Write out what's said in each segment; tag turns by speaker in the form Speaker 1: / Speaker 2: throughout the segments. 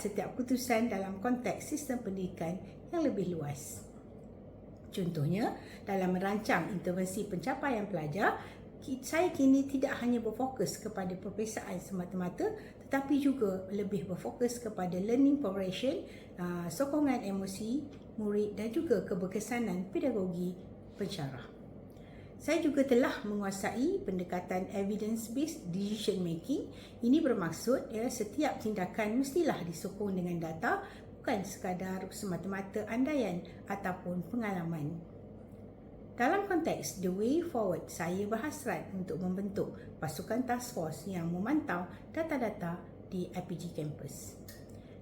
Speaker 1: Setiap keputusan dalam konteks sistem pendidikan yang lebih luas. Contohnya, dalam merancang intervensi pencapaian pelajar, saya kini tidak hanya berfokus kepada peperiksaan semata-mata tetapi juga lebih berfokus kepada learning progression, aa, sokongan emosi murid dan juga keberkesanan pedagogi pensyarah. Saya juga telah menguasai pendekatan evidence-based decision making. Ini bermaksud ya, setiap tindakan mestilah disokong dengan data bukan sekadar semata-mata andaian ataupun pengalaman. Dalam konteks The Way Forward, saya berhasrat untuk membentuk pasukan task force yang memantau data-data di IPG Campus.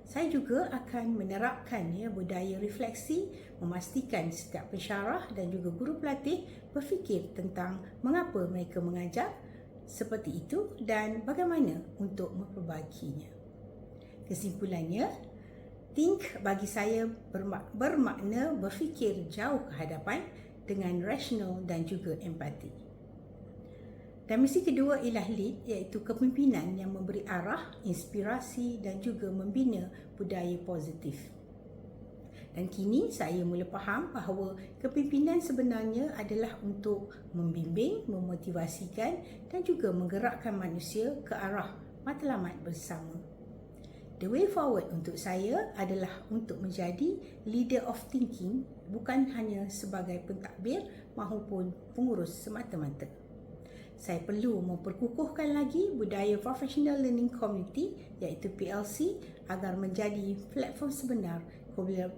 Speaker 1: Saya juga akan menerapkan ya, budaya refleksi, memastikan setiap pensyarah dan juga guru pelatih berfikir tentang mengapa mereka mengajar seperti itu dan bagaimana untuk memperbaikinya. Kesimpulannya, think bagi saya bermak- bermakna berfikir jauh ke hadapan dengan rasional dan juga empati. Dan misi kedua ialah lead iaitu kepimpinan yang memberi arah, inspirasi dan juga membina budaya positif. Dan kini saya mula faham bahawa kepimpinan sebenarnya adalah untuk membimbing, memotivasikan dan juga menggerakkan manusia ke arah matlamat bersama. The way forward untuk saya adalah untuk menjadi leader of thinking bukan hanya sebagai pentadbir maupun pengurus semata-mata. Saya perlu memperkukuhkan lagi budaya Professional Learning Community iaitu PLC agar menjadi platform sebenar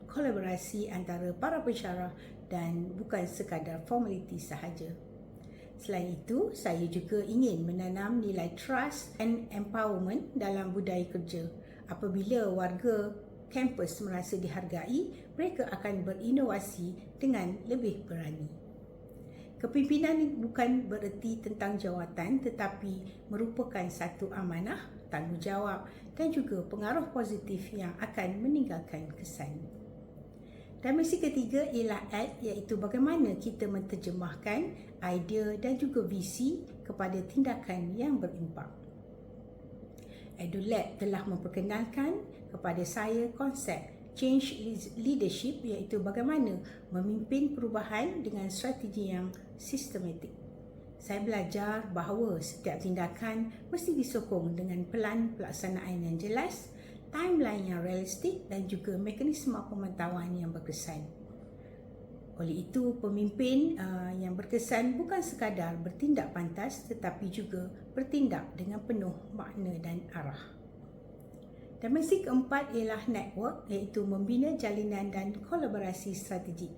Speaker 1: kolaborasi antara para pensyarah dan bukan sekadar formaliti sahaja. Selain itu, saya juga ingin menanam nilai trust and empowerment dalam budaya kerja. Apabila warga kampus merasa dihargai, mereka akan berinovasi dengan lebih berani. Kepimpinan bukan bererti tentang jawatan tetapi merupakan satu amanah, tanggungjawab dan juga pengaruh positif yang akan meninggalkan kesan. Dan misi ketiga ialah act iaitu bagaimana kita menterjemahkan idea dan juga visi kepada tindakan yang berimpak. EduLab telah memperkenalkan kepada saya konsep change leadership iaitu bagaimana memimpin perubahan dengan strategi yang sistematik. Saya belajar bahawa setiap tindakan mesti disokong dengan pelan pelaksanaan yang jelas, timeline yang realistik dan juga mekanisme pemantauan yang berkesan. Oleh itu, pemimpin uh, yang berkesan bukan sekadar bertindak pantas tetapi juga bertindak dengan penuh makna dan arah. Misi keempat ialah network iaitu membina jalinan dan kolaborasi strategik.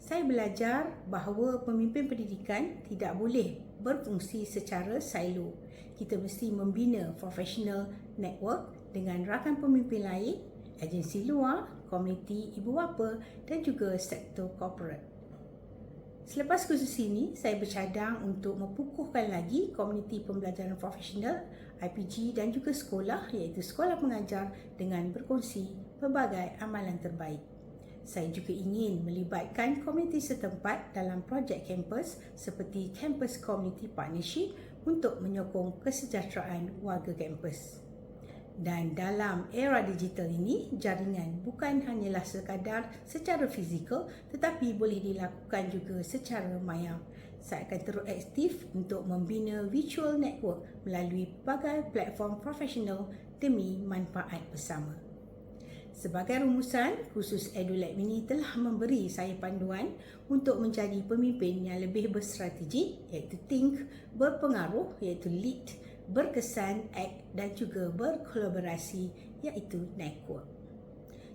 Speaker 1: Saya belajar bahawa pemimpin pendidikan tidak boleh berfungsi secara silo. Kita mesti membina professional network dengan rakan pemimpin lain, agensi luar, komuniti ibu bapa dan juga sektor corporate. Selepas kursus ini, saya bercadang untuk mempukuhkan lagi komuniti pembelajaran profesional, IPG dan juga sekolah iaitu sekolah pengajar dengan berkongsi pelbagai amalan terbaik. Saya juga ingin melibatkan komuniti setempat dalam projek kampus seperti Campus Community Partnership untuk menyokong kesejahteraan warga kampus. Dan dalam era digital ini, jaringan bukan hanyalah sekadar secara fizikal tetapi boleh dilakukan juga secara maya. Saya akan terus aktif untuk membina virtual network melalui pelbagai platform profesional demi manfaat bersama. Sebagai rumusan, khusus EduLab ini telah memberi saya panduan untuk menjadi pemimpin yang lebih berstrategi iaitu think, berpengaruh iaitu lead, berkesan, act dan juga berkolaborasi iaitu network.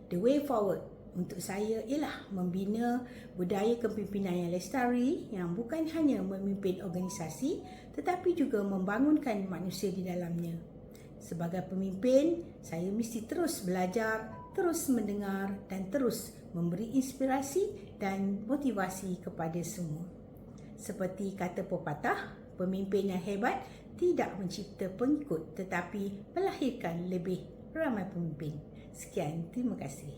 Speaker 1: The way forward untuk saya ialah membina budaya kepimpinan yang lestari yang bukan hanya memimpin organisasi tetapi juga membangunkan manusia di dalamnya. Sebagai pemimpin, saya mesti terus belajar, terus mendengar dan terus memberi inspirasi dan motivasi kepada semua. Seperti kata pepatah, pemimpin yang hebat tidak mencipta pengikut tetapi melahirkan lebih ramai pemimpin. Sekian, terima kasih.